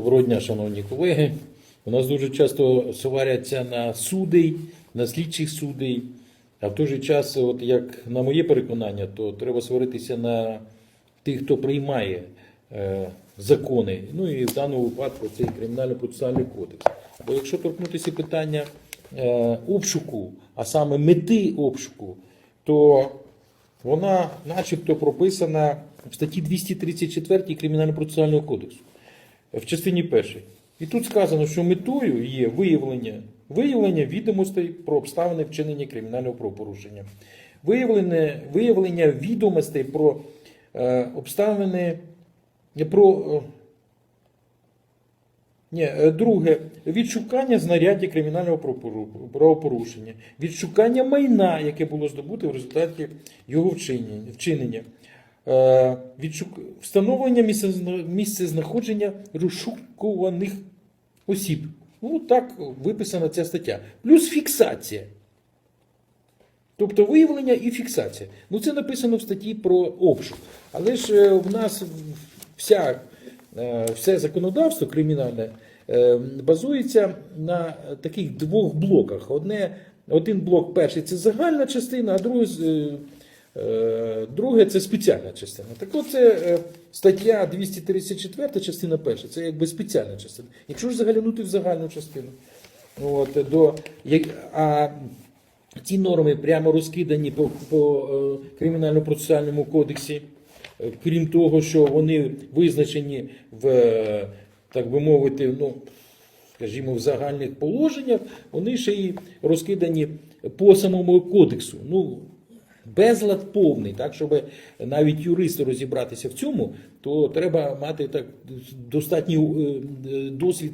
Доброго дня, шановні колеги. У нас дуже часто сваряться на судей, на слідчих судей. А в той же час, от як на моє переконання, то треба сваритися на тих, хто приймає е, закони. Ну і в даному випадку це кримінально-процесуальний кодекс. Бо якщо торкнутися питання е, обшуку, а саме мети обшуку, то вона начебто прописана в статті 234 Кримінально-процесуального кодексу в частині першій. І тут сказано, що метою є виявлення, виявлення відомостей про обставини вчинення кримінального правопорушення, виявлення, виявлення відомостей про е, обставини про. е, ні, е, друге, відшукання знаряддя кримінального правопору- правопорушення, відшукання майна, яке було здобуте в результаті його вчинення. Встановлення місцезна- місцезнаходження розшукуваних осіб. Ну, так виписана ця стаття. Плюс фіксація. Тобто виявлення і фіксація. Ну це написано в статті про обшук. Але ж е, в нас вся, е, все законодавство кримінальне е, базується на таких двох блоках. Одне, один блок перший це загальна частина, а другий, е, е, друге це спеціальна частина. Так от це е, стаття 234, частина перша, це якби спеціальна частина. Якщо ж заглянути в загальну частину, от, до, а ці норми прямо розкидані по, по е, кримінально-процесуальному кодексі, Е, крім того, що вони визначені в, е, так би мовити, ну, скажімо, в загальних положеннях, вони ще й розкидані по самому кодексу. Ну, безлад повний, так, щоб навіть юристу розібратися в цьому, то треба мати так достатній е, е, досвід